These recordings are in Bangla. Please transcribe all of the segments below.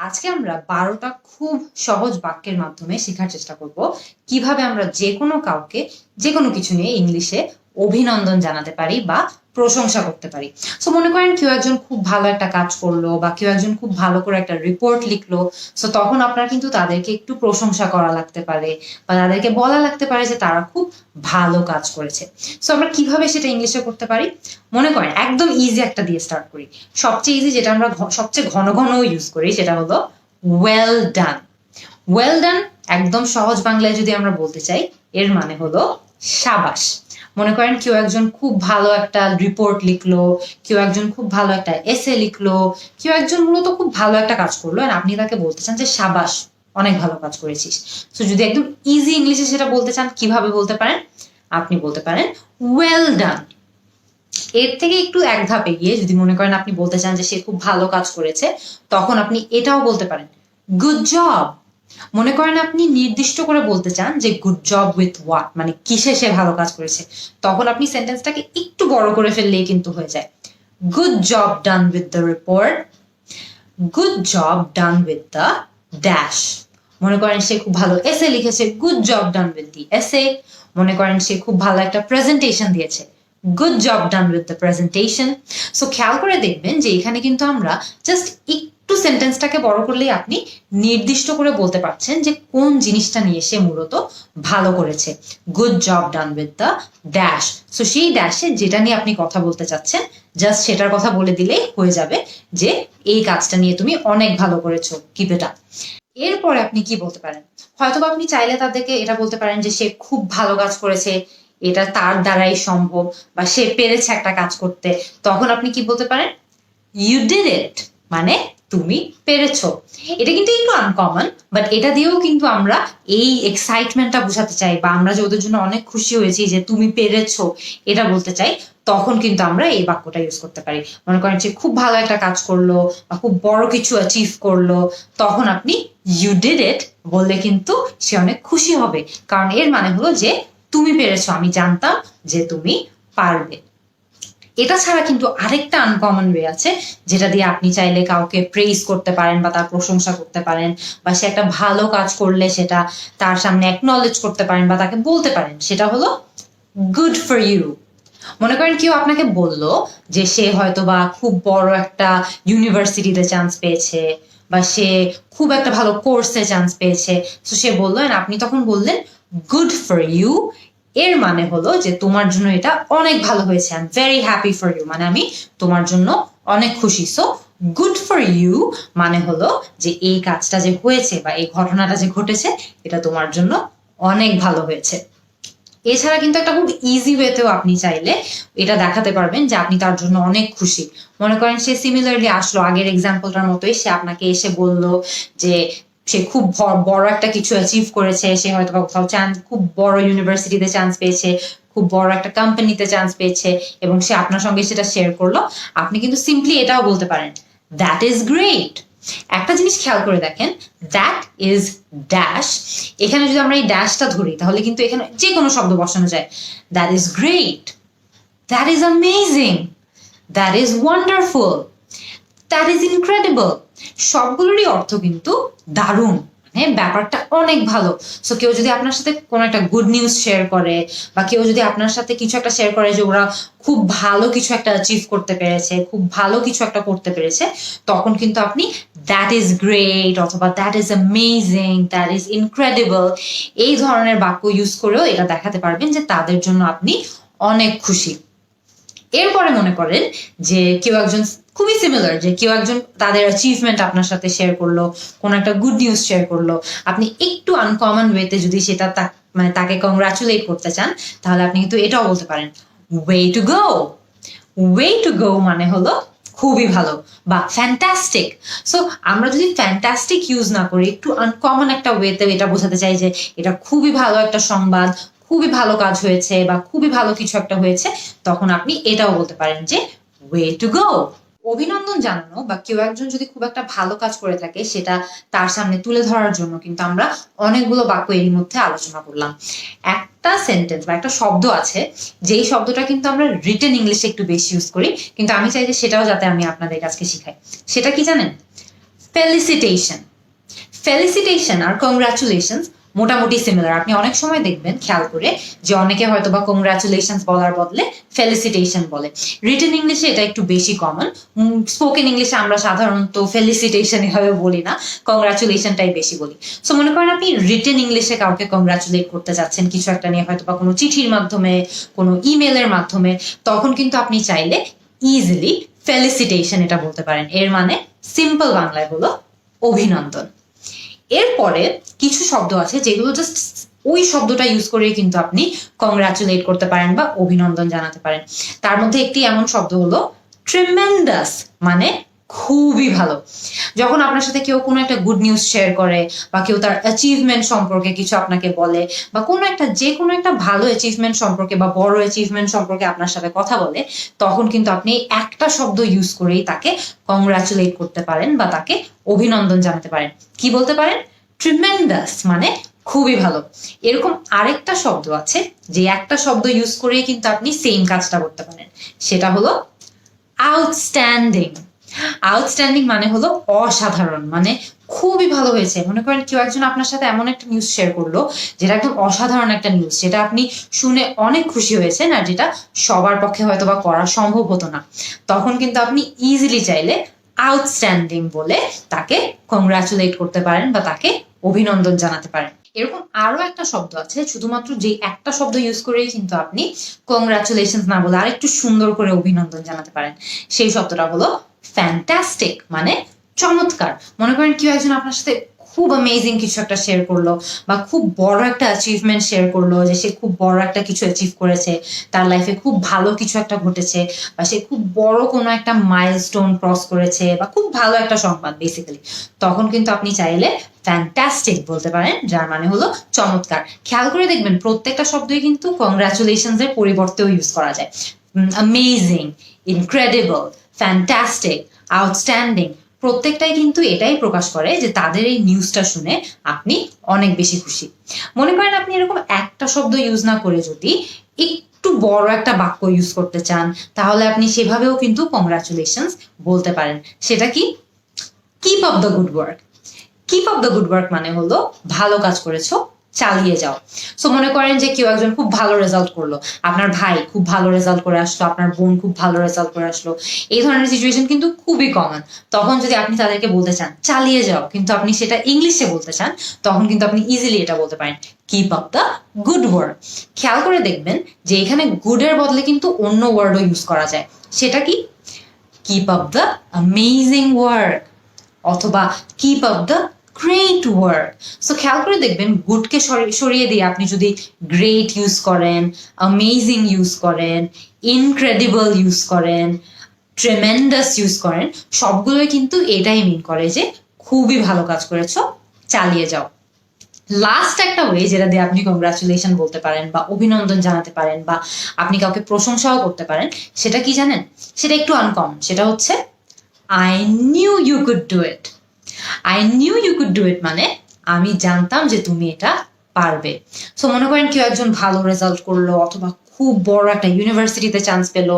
আজকে আমরা বারোটা খুব সহজ বাক্যের মাধ্যমে শেখার চেষ্টা করব। কীভাবে আমরা যে কোনো কাউকে যে কোনো কিছু নিয়ে ইংলিশে অভিনন্দন জানাতে পারি বা প্রশংসা করতে পারি। সো মনে করেন কেউ একজন খুব ভালো একটা কাজ করল বা কেউ একজন খুব ভালো করে একটা রিপোর্ট লিখলো সো তখন আপনার কিন্তু তাদেরকে একটু প্রশংসা করা লাগতে পারে বা তাদেরকে বলা লাগতে পারে যে তারা খুব ভালো কাজ করেছে। সো আমরা কীভাবে সেটা ইংলিশে করতে পারি? মনে করেন একদম ইজি একটা দিয়ে স্টার্ট করি। সবচেয়ে ইজি যেটা আমরা সবচেয়ে ঘন ঘন ইউজ করি সেটা হলো ওয়েল ডান ওয়েল ডান একদম সহজ বাংলায় যদি আমরা বলতে চাই, এর মানে হলো সাবাস। মনে করেন কেউ একজন খুব ভালো একটা রিপোর্ট লিখলো, কেউ একজন খুব ভালো একটা এসে লিখলো, কেউ একজন মূলত খুব ভালো একটা কাজ করল। আর আপনি তাকে বলতে চান যে, সাবাস, অনেক ভালো কাজ করেছিস। তো যদি একদম ইজি ইংলিশে সেটা বলতে চান, কীভাবে বলতে পারেন? আপনি বলতে পারেন ওয়েল ডান এর থেকে একটু এক ধাপ এগিয়ে যদি মনে করেন আপনি বলতে চান যে, সে খুব ভালো কাজ করেছে, তখন আপনি এটাও বলতে পারেন গুড জব মনে করেন আপনি নির্দিষ্ট করে বলতে চান যে গুড জব উইথ হোয়াট মানে কিসে সে ভালো কাজ করেছে? তখন আপনি সেন্টেন্সটাকে একটু বড় করে ফেললেই কিন্তু হয়ে যায়। Good job done with the report good job done with the dash মনে করেন সে খুব ভালো এসে লিখেছে। Good job done with the এসে মনে করেন সে খুব ভালো একটা প্রেজেন্টেশন দিয়েছে। Good job done with the presentation so খেয়াল করে দেখবেন যে এখানে কিন্তু আমরা জাস্ট একটু সেন্টেন্সটাকে বড় করলেই আপনি নির্দিষ্ট করে বলতে পারছেন যে কোন জিনিসটা নিয়ে সে মূলত ভালো করেছে। Good job done with the dash so সেই ড্যাশে যেটা নিয়ে আপনি কথা বলতে চাচ্ছেন জাস্ট সেটার কথা বলে দিলেই হয়ে যাবে যে এই কাজটা নিয়ে তুমি অনেক ভালো করেছ কিপ এটা এরপরে আপনি কি বলতে পারেন? হয়তোবা আপনি চাইলে তাদেরকে এটা বলতে পারেন যে সে খুব ভালো কাজ করেছে, এটা তার দ্বারাই সম্ভব বা সে পেরেছে একটা কাজ করতে। তখন আপনি কি বলতে পারেন? ইউ ডিড ইট মানে তুমি পেরেছ। এটা কিন্তু একটু আনকমন বাট এটা দিয়েও কিন্তু আমরা এই এক্সাইটমেন্টটা বোঝাতে চাই বা আমরা যে ওদের জন্য অনেক খুশি হয়েছি যে তুমি পেরেছ এটা বলতে চাই, তখন কিন্তু আমরা এই বাক্যটা ইউজ করতে পারি। মনে করেন যে খুব ভালো একটা কাজ করল বা খুব বড় কিছু অ্যাচিভ করল, তখন আপনি ইউ ডিড ইট বললে কিন্তু সে অনেক খুশি হবে। কারণ এর মানে হলো যে, তুমি পেরেছ, আমি জানতাম যে তুমি পারবে। এটা ছাড়া কিন্তু আরেকটা আনকমন ওয়ে আছে, যেটা দিয়ে আপনি চাইলে কাউকে প্রেইজ করতে পারেন বা তার প্রশংসা করতে পারেন বা সে একটা ভালো কাজ করলে সেটা তার সামনে অ্যাকনলেজ করতে পারেন বা তাকে বলতে পারেন, সেটা হলো গুড ফর ইউ মনে করেন কেউ আপনাকে বলল যে সে হয়তো বা খুব বড় একটা ইউনিভার্সিটিতে চান্স পেয়েছে বা সে খুব একটা ভালো কোর্সে চান্স পেয়েছে। তো সে বলল আপনি তখন বললেন গুড ফর ইউ এর মানে হলো যে তোমার জন্য এটা অনেক ভালো হয়েছে। I am very happy for you মানে আমি তোমার জন্য অনেক খুশি। সো গুড ফর ইউ মানে হলো যে এই কাজটা যে হয়েছে বা এই ঘটনাটা যে ঘটেছে, এটা তোমার জন্য অনেক ভালো হয়েছে। এছাড়া কিন্তু একটা খুব ইজি ওয়েতেও আপনি চাইলে এটা দেখাতে পারবেন যে আপনি তার জন্য অনেক খুশি। মনে করেন সে সিমিলারলি আসলো, আগের এক্সাম্পলটার মতোই সে আপনাকে এসে বলল যে সে খুব বড় একটা কিছু অ্যাচিভ করেছে, সে হয়তো বা কোথাও চান্স খুব বড় ইউনিভার্সিটিতে চান্স পেয়েছে, খুব বড় একটা কোম্পানিতে চান্স পেয়েছে এবং সে আপনার সঙ্গে সেটা শেয়ার করল। আপনি কিন্তু সিম্পলি এটাও বলতে পারেন দ্যাট ইজ গ্রেট একটা জিনিস খেয়াল করে দেখেন দ্যাট ইজ ড্যাশ এখানে যদি আমরা এই ড্যাশটা ধরি, তাহলে কিন্তু এখানে যে কোনো শব্দ বসানো যায়। That is great that is amazing that is wonderful that is incredible সবগুলোরই অর্থ কিন্তু দারুণ। মানে ব্যাপারটা অনেক ভালো। সো কেউ যদি আপনার সাথে কোনো একটা গুড নিউজ শেয়ার করে বা কেউ যদি আপনার সাথে কিছু একটা শেয়ার করে যে ওরা খুব ভালো কিছু একটা অ্যাচিভ করতে পেরেছে, খুব ভালো কিছু একটা করতে পেরেছে, তখন কিন্তু আপনি দ্যাট ইজ গ্রেট অথবা that is amazing that is incredible এই ধরনের বাক্য ইউজ করেও এটা দেখাতে পারবেন যে তাদের জন্য আপনি অনেক খুশি। এরপরে মনে করেন যে কেউ একজন খুবই সিমিলার যে কেউ একজন তাদের অ্যাচিভমেন্ট আপনার সাথে শেয়ার করল, কোনো একটা গুড নিউজ শেয়ার করল। আপনি একটু আনকমন ওয়েতে যদি সেটা মানে তাকে কংগ্রাচুলেট করতে চান, তাহলে আপনি কিন্তু এটাও বলতে পারেন way to go way to go মানে হলো খুবই ভালো বা ফ্যান্টাস্টিক সো আমরা যদি ফ্যান্টাস্টিক ইউজ না করি, একটু আনকমন একটা ওয়েতে এটা বোঝাতে চাই যে এটা খুবই ভালো একটা সংবাদ, খুবই ভালো কাজ হয়েছে বা খুবই ভালো কিছু একটা হয়েছে, তখন আপনি এটাও বলতে পারেন যে ওয়ে টু গো অভিনন্দন জানানো বা কেউ একজন যদি খুব একটা ভালো কাজ করে থাকে, সেটা তার সামনে তুলে ধরার জন্য কিন্তু আমরা অনেকগুলো বাক্য এর মধ্যে আলোচনা করলাম। একটা সেন্টেন্স বা একটা শব্দ আছে, যেই শব্দটা কিন্তু আমরা রিটেন ইংলিশে একটু বেশি ইউজ করি, কিন্তু আমি চাই যে সেটাও যাতে আমি আপনাদের কাছে শিখাই। সেটা কি জানেন? ফেলিসিটেশন ফেলিসিটেশন আর কংগ্রাচুলেশন মোটামুটি সিমিলার আপনি অনেক সময় দেখবেন, খেয়াল করে, যে অনেকে হয়তো বা কংগ্রাচুলেশন বলার বদলে ফেলিসিটেশন বলে। রিটেন ইংলিশে এটা একটু বেশি কমন স্পোকেন ইংলিশে আমরা সাধারণত ফেলিসিটেশন এভাবে বলি না। কংগ্রাচুলেশনটাই বেশি বলি। সো মনে করেন আপনি রিটেন ইংলিশে কাউকে কংগ্রাচুলেট করতে যাচ্ছেন, কিছু একটা নিয়ে হয়তো বা কোনো চিঠির মাধ্যমে, কোনো ইমেলের মাধ্যমে, তখন কিন্তু আপনি চাইলে ইজিলি ফেলিসিটেশন এটা বলতে পারেন। এর মানে সিম্পল বাংলায় হলো অভিনন্দন। এরপরে কিছু শব্দ আছে যেগুলো জাস্ট ওই শব্দটা ইউজ করে কিন্তু আপনি কংগ্রাচুলেট করতে পারেন বা অভিনন্দন জানাতে পারেন। তার মধ্যে একটি এমন শব্দ হলো ট্রিমেন্ডাস মানে খুবই ভালো। যখন আপনার সাথে কেউ কোনো একটা গুড নিউজ শেয়ার করে বা কেউ তার অ্যাচিভমেন্ট সম্পর্কে কিছু আপনাকে বলে বা কোনো একটা, যে কোনো একটা ভালো অ্যাচিভমেন্ট সম্পর্কে বা বড় অ্যাচিভমেন্ট সম্পর্কে আপনার সাথে কথা বলে, তখন কিন্তু আপনি একটা শব্দ ইউজ করেই তাকে কংগ্রাচুলেট করতে পারেন বা তাকে অভিনন্দন জানাতে পারেন। কি বলতে পারেন? ট্রিমেন্ডাস মানে খুবই ভালো। এরকম আরেকটা শব্দ আছে, যে একটা শব্দ ইউজ করেই কিন্তু আপনি সেম কাজটা করতে পারেন। সেটা হলো আউটস্ট্যান্ডিং আউটস্ট্যান্ডিং মানে হলো অসাধারণ মানে খুবই ভালো হয়েছে। মনে করেন কেউ একজন আপনার সাথে এমন একটা নিউজ শেয়ার করল, যেটা একদম অসাধারণ একটা নিউজ যেটা আপনি শুনে অনেক খুশি হয়েছেন আর যেটা সবার পক্ষে হয়তো বা করা সম্ভব হতো না। তখন কিন্তু আপনি ইজিলি চাইলে আউটস্ট্যান্ডিং বলে তাকে কংগ্রাচুলেট করতে পারেন বা তাকে অভিনন্দন জানাতে পারেন। এরকম আরও একটা শব্দ আছে, শুধুমাত্র যে একটা শব্দ ইউজ করেই কিন্তু আপনি কংগ্রাচুলেশন না বলে আরেকটু সুন্দর করে অভিনন্দন জানাতে পারেন। সেই শব্দটা হলো ফ্যান্টাস্টিক মানে চমৎকার। মনে করেন কেউ একজন আপনার সাথে খুব অ্যামেজিং কিছু একটা শেয়ার করল, বা খুব বড় একটা অ্যাচিভমেন্ট শেয়ার করল, যে সে খুব বড় একটা কিছু অ্যাচিভ করেছে, তার লাইফে খুব ভালো কিছু একটা ঘটেছে, বা সে খুব বড় কোনো একটা মাইলস্টোন ক্রস করেছে, বা খুব ভালো একটা সংবাদ বেসিক্যালি তখন কিন্তু আপনি চাইলে ফ্যান্টাস্টিক বলতে পারেন, যার মানে হলো চমৎকার। খেয়াল করে দেখবেন, প্রত্যেকটা শব্দই কিন্তু কংগ্রাচুলেশনস এর পরিবর্তেও ইউজ করা যায়। অ্যামেজিং ইনক্রেডিবল ফ্যান্টাস্টিক আউটস্ট্যান্ডিং প্রত্যেকটাই কিন্তু এটাই প্রকাশ করে যে তাদের এই নিউজটা শুনে আপনি অনেক বেশি খুশি। মনে করেন আপনি এরকম একটা শব্দ ইউজ না করে যদি একটু বড় একটা বাক্য ইউজ করতে চান, তাহলে আপনি সেভাবেও কিন্তু কংগ্রাচুলেশনস বলতে পারেন। সেটা কি? Keep of the good work keep of the good work মানে হলো ভালো কাজ করেছ চালিয়ে যাও। সো মনে করেন যে কেউ একজন খুব ভালো রেজাল্ট করল। আপনার ভাই খুব ভালো রেজাল্ট করে আসলো, আপনার বোন খুব ভালো রেজাল্ট করে আসলো। এই ধরনের সিচুয়েশন কিন্তু খুবই কমন তখন যদি আপনি তাদেরকে বলতে চান, চালিয়ে যাও। কিন্তু আপনি সেটা ইংলিশে বলতে চান, তখন কিন্তু আপনি ইজিলি এটা বলতে পারেন। Keep up the good word খেয়াল করে দেখবেন যে এখানে গুডের বদলে কিন্তু অন্য ওয়ার্ডও ইউজ করা যায়। সেটা কি? Keep up the amazing work অথবা keep up the great work so খেয়াল করে দেখবেন, গুডকে সরিয়ে দিয়ে আপনি যদি গ্রেট ইউজ করেন অ্যামেজিং ইউজ করেন ইনক্রেডিবল ইউজ করেন ট্রেমেন্ডাস ইউজ করেন, সবগুলোই কিন্তু এটাই মিন করে যে খুবই ভালো কাজ করেছ, চালিয়ে যাও। লাস্ট একটা ওয়ে যেটা দিয়ে আপনি কংগ্রাচুলেশন বলতে পারেন বা অভিনন্দন জানাতে পারেন বা আপনি কাউকে প্রশংসাও করতে পারেন, সেটা কি জানেন? সেটা একটু আনকমন সেটা হচ্ছে I knew you could do it I knew you could do it মানে আমি জানতাম যে তুমি এটা পারবে। সো মনে করেন কেউ একজন ভালো রেজাল্ট করল অথবা খুব বড় একটা ইউনিভার্সিটিতে চান্স পেল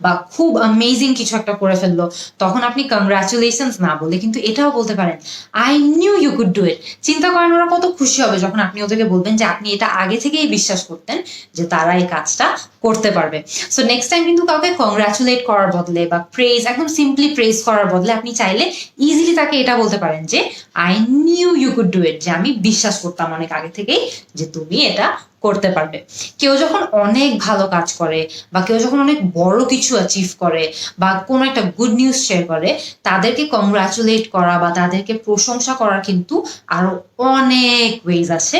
বা খুব অ্যামেজিং কিছু একটা করে ফেলল, তখন আপনি কংগ্রাচুলেশনস না বলে কিন্তু এটাও বলতে পারেন I knew you could do it চিন্তা করেন ওরা কত খুশি হবে যখন আপনি ওদেরকে বলবেন যে আপনি এটা আগে থেকেই বিশ্বাস করতেন যে তারা এই কাজটা করতে পারবে। সো নেক্সট টাইম কিন্তু কাউকে কংগ্রাচুলেট করার বদলে বা প্রেজ একদম সিম্পলি প্রেজ করার বদলে আপনি চাইলে ইজিলি তাকে এটা বলতে পারেন যে I knew you could do it যে আমি বিশ্বাস করতাম অনেক আগে থেকেই যে তুমি এটা করতে পারবে। কেউ যখন অনেক ভালো কাজ করে বা কেউ যখন অনেক বড় কিছু অ্যাচিভ করে বা কোনো একটা গুড নিউজ শেয়ার করে, তাদেরকে কংগ্রাচুলেট করা বা তাদেরকে প্রশংসা করার কিন্তু আরও অনেক ওয়েজ আছে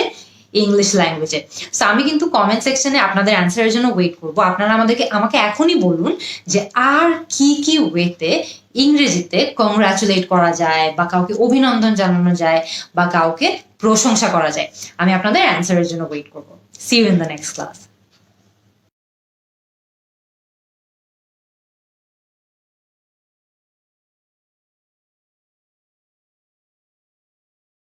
ইংলিশ ল্যাঙ্গুয়েজে সো আমি কিন্তু কমেন্ট সেকশনে আপনাদের অ্যান্সারের জন্য ওয়েট করব। আপনারা আমাদেরকে, আমাকে এখনই বলুন যে আর কি কি ওয়েতে ইংরেজিতে কংগ্রাচুলেট করা যায় বা কাউকে অভিনন্দন জানানো যায় বা কাউকে প্রশংসা করা যায়। আমি আপনাদের অ্যান্সারের জন্য ওয়েট করব। See you in the next class